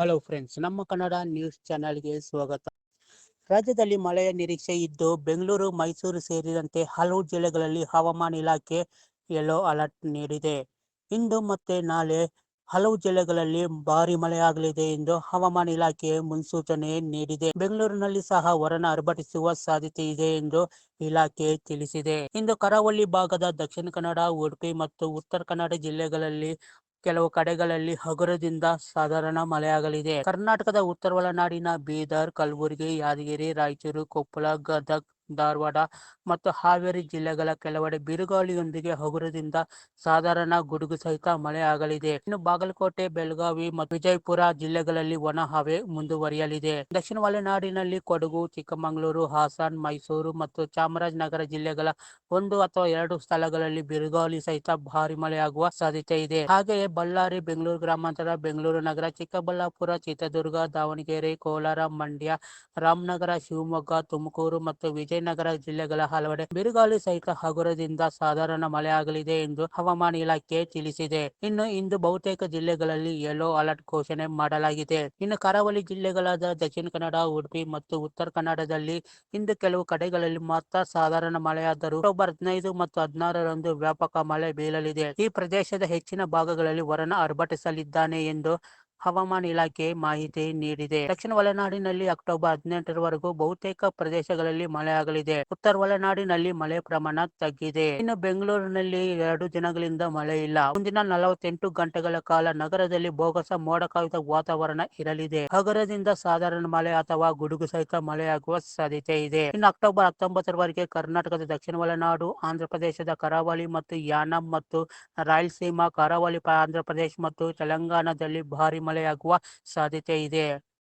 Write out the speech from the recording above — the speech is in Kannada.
ಹಲೋ ಫ್ರೆಂಡ್ಸ್ ನಮ್ಮ ಕನ್ನಡ ನ್ಯೂಸ್ ಚಾನೆಲ್ಗೆ ಸ್ವಾಗತ. ರಾಜ್ಯದಲ್ಲಿ ಮಳೆಯ ನಿರೀಕ್ಷೆ ಇದ್ದು ಬೆಂಗಳೂರು, ಮೈಸೂರು ಸೇರಿದಂತೆ ಹಲವು ಜಿಲ್ಲೆಗಳಲ್ಲಿ ಹವಾಮಾನ ಇಲಾಖೆ ಯೆಲ್ಲೋ ಅಲರ್ಟ್ ನೀಡಿದೆ. ಇಂದು ಮತ್ತೆ ನಾಳೆ ಹಲವು ಜಿಲ್ಲೆಗಳಲ್ಲಿ ಭಾರಿ ಮಳೆಯಾಗಲಿದೆ ಎಂದು ಹವಾಮಾನ ಇಲಾಖೆ ಮುನ್ಸೂಚನೆ ನೀಡಿದೆ. ಬೆಂಗಳೂರಿನಲ್ಲಿ ಸಹ ಹೊರನ ಅರ್ಭಟಿಸುವ ಸಾಧ್ಯತೆ ಇದೆ ಎಂದು ಇಲಾಖೆ ತಿಳಿಸಿದೆ. ಇಂದು ಕರಾವಳಿ ಭಾಗದ ದಕ್ಷಿಣ ಕನ್ನಡ, ಉಡುಪಿ ಮತ್ತು ಉತ್ತರ ಕನ್ನಡ ಜಿಲ್ಲೆಗಳಲ್ಲಿ ಕೆಲವು ಕಡೆಗಳಲ್ಲಿ ಹಗುರದಿಂದ ಸಾಧಾರಣ ಮಳೆಯಾಗಲಿದೆ. ಕರ್ನಾಟಕದ ಉತ್ತರ ಒಳನಾಡಿನ ಬೀದರ್ ಕಲಬುರಗಿ ಯಾದಗಿರಿ ರಾಯಚೂರು ಕೊಪ್ಪಳ ಗದಗ್ ಧಾರವಾಡ ಮತ್ತು ಹಾವೇರಿ ಜಿಲ್ಲೆಗಳ ಕೆಲವೆಡೆ ಬಿರುಗಾಳಿಯೊಂದಿಗೆ ಹಗುರದಿಂದ ಸಾಧಾರಣ ಗುಡುಗು ಸಹಿತ ಮಳೆಯಾಗಲಿದೆ ಇನ್ನು ಬಾಗಲಕೋಟೆ, ಬೆಳಗಾವಿ ಮತ್ತು ವಿಜಯಪುರ ಜಿಲ್ಲೆಗಳಲ್ಲಿ ಒಣ ಹವೆ ಮುಂದುವರಿಯಲಿದೆ. ದಕ್ಷಿಣ ಒಳನಾಡಿನಲ್ಲಿ ಕೊಡಗು, ಚಿಕ್ಕಮಗಳೂರು, ಹಾಸನ್, ಮೈಸೂರು ಮತ್ತು ಚಾಮರಾಜನಗರ ಜಿಲ್ಲೆಗಳ ಒಂದು ಅಥವಾ ಎರಡು ಸ್ಥಳಗಳಲ್ಲಿ ಬಿರುಗಾಳಿ ಸಹಿತ ಭಾರಿ ಮಳೆಯಾಗುವ ಸಾಧ್ಯತೆ ಇದೆ. ಹಾಗೆಯೇ ಬಳ್ಳಾರಿ, ಬೆಂಗಳೂರು ಗ್ರಾಮಾಂತರ, ಬೆಂಗಳೂರು ನಗರ, ಚಿಕ್ಕಬಳ್ಳಾಪುರ, ಚಿತ್ರದುರ್ಗ, ದಾವಣಗೆರೆ, ಕೋಲಾರ, ಮಂಡ್ಯ, ರಾಮನಗರ, ಶಿವಮೊಗ್ಗ, ತುಮಕೂರು ಮತ್ತು ವಿಜಯನಗರ ಜಿಲ್ಲೆಗಳ ಹಲವೆಡೆ ಬಿರುಗಾಳಿ ಸಹಿತ ಹಗುರದಿಂದ ಸಾಧಾರಣ ಮಳೆಯಾಗಲಿದೆ ಎಂದು ಹವಾಮಾನ ಇಲಾಖೆ ತಿಳಿಸಿದೆ. ಇನ್ನು ಇಂದು ಬಹುತೇಕ ಜಿಲ್ಲೆಗಳಲ್ಲಿ ಯೆಲ್ಲೋ ಅಲರ್ಟ್ ಘೋಷಣೆ ಮಾಡಲಾಗಿದೆ. ಇನ್ನು ಕರಾವಳಿ ಜಿಲ್ಲೆಗಳಾದ ದಕ್ಷಿಣ ಕನ್ನಡ, ಉಡುಪಿ ಮತ್ತು ಉತ್ತರ ಕನ್ನಡದಲ್ಲಿ ಇಂದು ಕೆಲವು ಕಡೆಗಳಲ್ಲಿ ಮಾತ್ರ ಸಾಧಾರಣ ಮಳೆಯಾದರೂ ಅಕ್ಟೋಬರ್ ಹದಿನೈದು ಮತ್ತು ಹದಿನಾರರಂದು ವ್ಯಾಪಕ ಮಳೆ ಬೀಳಲಿದೆ. ಈ ಪ್ರದೇಶದ ಹೆಚ್ಚಿನ ಭಾಗಗಳಲ್ಲಿ ವರನ ಅರ್ಭಟಿಸಲಿದ್ದಾನೆ ಎಂದು ಹವಾಮಾನ ಇಲಾಖೆ ಮಾಹಿತಿ ನೀಡಿದೆ. ದಕ್ಷಿಣ ಒಳನಾಡಿನಲ್ಲಿ ಅಕ್ಟೋಬರ್ ಹದಿನೆಂಟರವರೆಗೂ ಬಹುತೇಕ ಪ್ರದೇಶಗಳಲ್ಲಿ ಮಳೆಯಾಗಲಿದೆ. ಉತ್ತರ ಒಳನಾಡಿನಲ್ಲಿ ಮಳೆ ಪ್ರಮಾಣ ತಗ್ಗಿದೆ. ಇನ್ನು ಬೆಂಗಳೂರಿನಲ್ಲಿ ಎರಡು ದಿನಗಳಿಂದ ಮಳೆ ಇಲ್ಲ ಮುಂದಿನ ನಲವತ್ತೆಂಟು ಗಂಟೆಗಳ ಕಾಲ ನಗರದಲ್ಲಿ ಬೋಗಸ ಮೋಡ ಕವಿತ ವಾತಾವರಣ ಇರಲಿದೆ. ಹಗರದಿಂದ ಸಾಧಾರಣ ಮಳೆ ಅಥವಾ ಗುಡುಗು ಸಹಿತ ಮಳೆಯಾಗುವ ಸಾಧ್ಯತೆ ಇದೆ. ಇನ್ನು ಅಕ್ಟೋಬರ್ ಹತ್ತೊಂಬತ್ತರವರೆಗೆ ಕರ್ನಾಟಕದ ದಕ್ಷಿಣ ಒಳನಾಡು ಆಂಧ್ರಪ್ರದೇಶದ ಕರಾವಳಿ ಮತ್ತು ಯಾನಂ ಮತ್ತು ರಾಯಲಸೀಮಾ, ಕರಾವಳಿ ಆಂಧ್ರಪ್ರದೇಶ ಮತ್ತು ತೆಲಂಗಾಣದಲ್ಲಿ ಭಾರಿ ಮಳೆಯಾಗುವ ಸಾಧ್ಯತೆ ಇದೆ